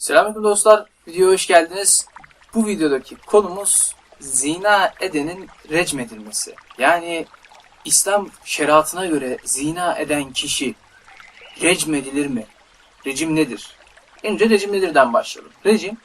Selamünaleyküm dostlar. Videoya hoş geldiniz. Bu videodaki konumuz zina edenin recmedilmesi. Yani İslam şeriatına göre zina eden kişi recmedilir mi? Rejim nedir? Önce rejim nedirden başlayalım. Rejim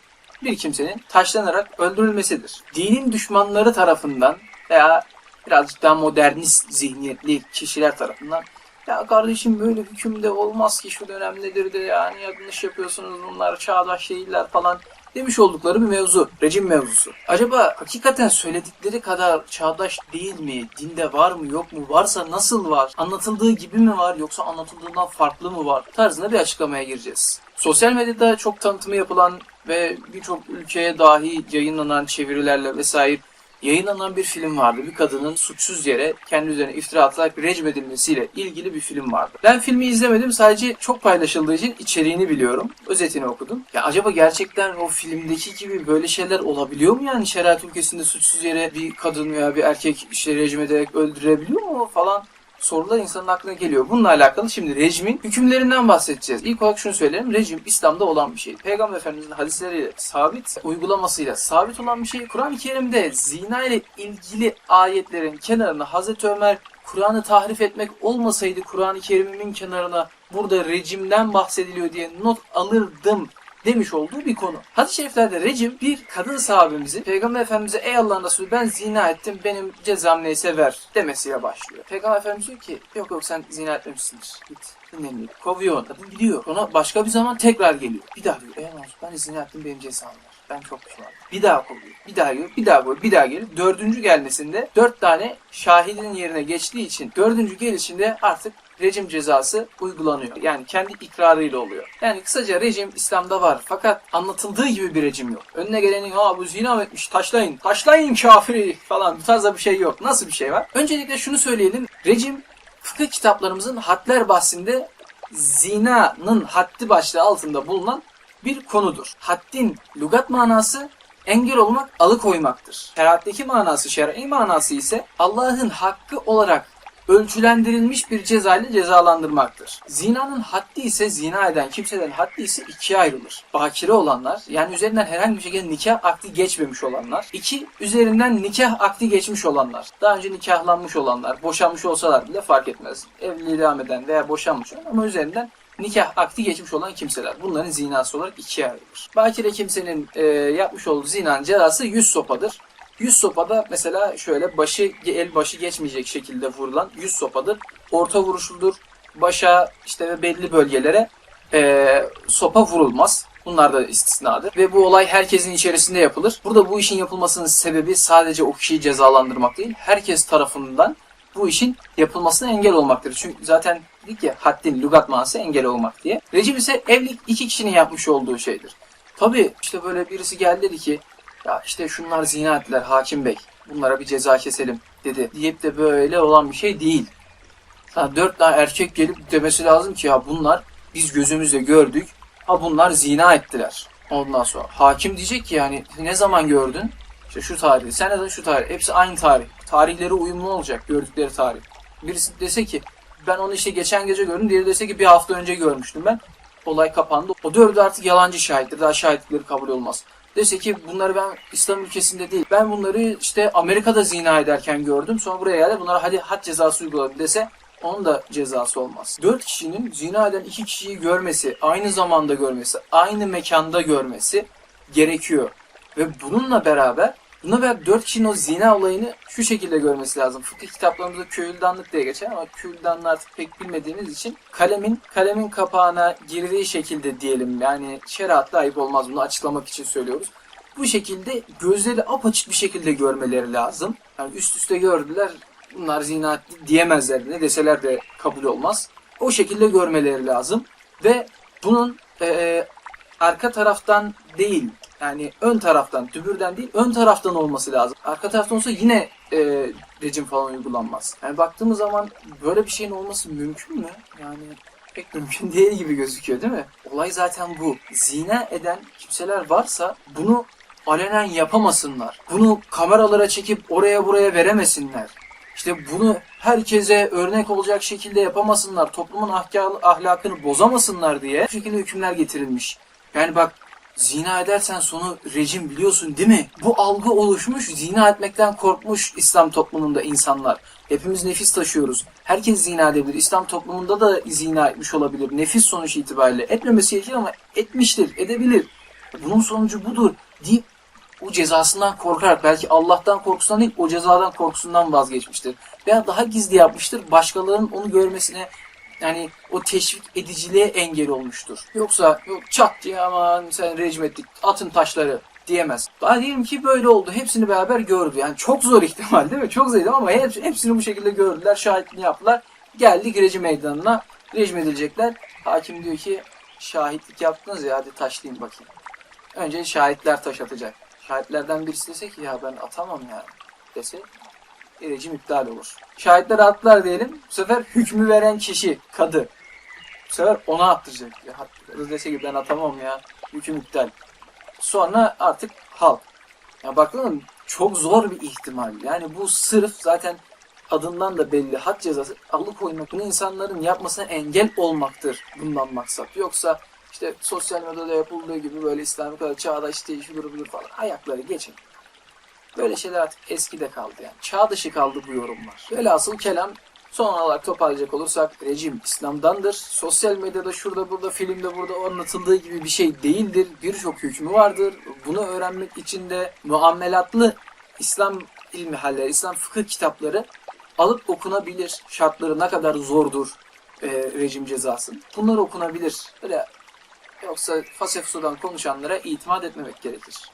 bir kimsenin taşlanarak öldürülmesidir. Dinin düşmanları tarafından veya birazcık daha modernist zihniyetli kişiler tarafından ya kardeşim böyle hükümde olmaz ki şu dönemdedir de yani yanlış yapıyorsunuz bunlar çağdaş değiller falan demiş oldukları bir mevzu. Rejim mevzusu. Acaba hakikaten söyledikleri kadar çağdaş değil mi? Dinde var mı yok mu? Varsa nasıl var? Anlatıldığı gibi mi var yoksa anlatıldığından farklı mı var? Tarzında bir açıklamaya gireceğiz. Sosyal medyada çok tanıtımı yapılan ve birçok ülkeye dahi yayınlanan çevirilerle vesaire yayınlanan bir film vardı. Bir kadının suçsuz yere kendi üzerine iftira atarak recmedilmesiyle ilgili bir film vardı. Ben filmi izlemedim. Sadece çok paylaşıldığı için içeriğini biliyorum. Özetini okudum. Ya acaba gerçekten o filmdeki gibi böyle şeyler olabiliyor mu yani? Şeriat ülkesinde suçsuz yere bir kadın veya bir erkek işte rejim ederek öldürebiliyor mu falan? Sorular insanın aklına geliyor. Bununla alakalı şimdi rejimin hükümlerinden bahsedeceğiz. İlk olarak şunu söyleyelim. Rejim İslam'da olan bir şey. Peygamber Efendimiz'in hadisleriyle sabit, uygulamasıyla sabit olan bir şey. Kur'an-ı Kerim'de zina ile ilgili ayetlerin kenarına Hazreti Ömer Kur'an'ı tahrif etmek olmasaydı Kur'an-ı Kerim'imin kenarına burada rejimden bahsediliyor diye not alırdım demiş olduğu bir konu. Hadis-i şeriflerde rejim bir kadın sahabemizin Peygamber Efendimiz'e ey Allah'ın Resulü ben zina ettim benim cezam neyse ver demesiyle başlıyor. Peygamber Efendimiz diyor ki yok yok sen zina etmemişsindir. Git. Dinleniyor. Kovuyor. Kadın gidiyor. Sonra başka bir zaman tekrar geliyor. Bir daha diyor. Ey Allah ben zina ettim benim cezam ver. Ben çok pişmanım. Bir daha kovuyor. Bir daha geliyor. Bir daha kovuyor. Bir daha geliyor. Dördüncü gelmesinde dört tane şahidin yerine geçtiği için dördüncü gelişinde artık rejim cezası uygulanıyor. Yani kendi ikrarıyla oluyor. Yani kısaca rejim İslam'da var fakat anlatıldığı gibi bir rejim yok. Önüne gelenin ha bu zina etmiş taşlayın, taşlayın kafiri falan bu tarzda bir şey yok. Nasıl bir şey var? Öncelikle şunu söyleyelim. Rejim fıkıh kitaplarımızın hadler bahsinde zinanın haddi başlığı altında bulunan bir konudur. Haddin lügat manası engel olmak, alıkoymaktır. Şeriattaki manası, şer'i manası ise Allah'ın hakkı olarak ölçülendirilmiş bir ceza ile cezalandırmaktır. Zinanın haddi ise zina eden kimselerin haddi ise ikiye ayrılır. Bakire olanlar yani üzerinden herhangi bir şekilde nikah akdi geçmemiş olanlar. iki üzerinden nikah akdi geçmiş olanlar. Daha önce nikahlanmış olanlar. Boşanmış olsalar bile fark etmez. Evliliği devam eden veya boşanmış olan ama üzerinden nikah akdi geçmiş olan kimseler. Bunların zinası olarak ikiye ayrılır. Bakire kimsenin e, yapmış olduğu zinanın cezası 100 sopadır. 100 sopada mesela şöyle başı el başı geçmeyecek şekilde vurulan 100 sopadır. Orta vuruşludur. Başa işte ve belli bölgelere e, sopa vurulmaz. Bunlar da istisnadır. Ve bu olay herkesin içerisinde yapılır. Burada bu işin yapılmasının sebebi sadece o kişiyi cezalandırmak değil, herkes tarafından bu işin yapılmasına engel olmaktır. Çünkü zaten dedik ya haddin lügat manası engel olmak diye. Rejim ise evlilik iki kişinin yapmış olduğu şeydir. Tabi işte böyle birisi geldi dedi ki ya işte şunlar zina ettiler hakim bey. Bunlara bir ceza keselim dedi. Deyip de böyle olan bir şey değil. Ha, dört tane erkek gelip demesi lazım ki ya bunlar biz gözümüzle gördük. Ha bunlar zina ettiler. Ondan sonra hakim diyecek ki yani ne zaman gördün? İşte şu tarih, sen de şu tarih. Hepsi aynı tarih. Tarihleri uyumlu olacak gördükleri tarih. Birisi dese ki ben onu işte geçen gece gördüm. Diğeri dese ki bir hafta önce görmüştüm ben. Olay kapandı. O dördü artık yalancı şahittir. Daha şahitlikleri kabul olmaz. Dese ki bunları ben İslam ülkesinde değil. Ben bunları işte Amerika'da zina ederken gördüm. Sonra buraya geldi. Bunlara hadi had cezası uyguladım dese onun da cezası olmaz. Dört kişinin zina eden iki kişiyi görmesi, aynı zamanda görmesi, aynı mekanda görmesi gerekiyor. Ve bununla beraber Buna beraber dört kişinin o zina olayını şu şekilde görmesi lazım. Fıkıh kitaplarımızda kühüldanlık diye geçer ama kühüldanlığı artık pek bilmediğimiz için kalemin kalemin kapağına girdiği şekilde diyelim. Yani şeriatla ayıp olmaz bunu açıklamak için söylüyoruz. Bu şekilde gözleri apaçık bir şekilde görmeleri lazım. Yani üst üste gördüler bunlar zina diyemezler. Ne deseler de kabul olmaz. O şekilde görmeleri lazım. Ve bunun e, arka taraftan değil yani ön taraftan, dübürden değil ön taraftan olması lazım. Arka taraftan olsa yine e, rejim falan uygulanmaz. Yani baktığımız zaman böyle bir şeyin olması mümkün mü? Yani pek mümkün değil gibi gözüküyor değil mi? Olay zaten bu. Zina eden kimseler varsa bunu alenen yapamasınlar. Bunu kameralara çekip oraya buraya veremesinler. İşte bunu herkese örnek olacak şekilde yapamasınlar. Toplumun ahlakını bozamasınlar diye bu şekilde hükümler getirilmiş. Yani bak Zina edersen sonu rejim biliyorsun değil mi? Bu algı oluşmuş, zina etmekten korkmuş İslam toplumunda insanlar. Hepimiz nefis taşıyoruz. Herkes zina edebilir. İslam toplumunda da zina etmiş olabilir. Nefis sonuç itibariyle. Etmemesi gerekir ama etmiştir, edebilir. Bunun sonucu budur deyip o cezasından korkarak belki Allah'tan korkusundan değil o cezadan korkusundan vazgeçmiştir. Veya daha gizli yapmıştır. Başkalarının onu görmesine yani o teşvik ediciliğe engel olmuştur. Yoksa yok çat diye aman sen rejim ettik atın taşları diyemez. Daha diyelim ki böyle oldu. Hepsini beraber gördü. Yani çok zor ihtimal değil mi? Çok zor ama hep, hepsini bu şekilde gördüler. Şahitliğini yaptılar. Geldik rejim meydanına. Rejim edilecekler. Hakim diyor ki şahitlik yaptınız ya hadi taşlayın bakayım. Önce şahitler taş atacak. Şahitlerden birisi dese ki ya ben atamam ya dese e, rejim iptal olur. Şahitler attılar diyelim. Bu sefer hükmü veren kişi kadı. Bu sefer ona attıracak. Ya, kadı dese ki ben atamam ya hüküm iptal. Sonra artık halk. Ya bakın çok zor bir ihtimal. Yani bu sırf zaten adından da belli had cezası alıkoymak. Bunu insanların yapmasına engel olmaktır bundan maksat. Yoksa işte sosyal medyada yapıldığı gibi böyle İslami kadar çağdaş değil, şudur falan ayakları geçin. Böyle şeyler artık eskide kaldı yani. Çağ dışı kaldı bu yorumlar. Velhasıl kelam son olarak toparlayacak olursak rejim İslam'dandır. Sosyal medyada şurada burada filmde burada anlatıldığı gibi bir şey değildir. Birçok hükmü vardır. Bunu öğrenmek için de muamelatlı İslam ilmi haller, İslam fıkıh kitapları alıp okunabilir. Şartları ne kadar zordur e, rejim cezası. Bunlar okunabilir. Öyle yoksa fasef sudan konuşanlara itimat etmemek gerekir.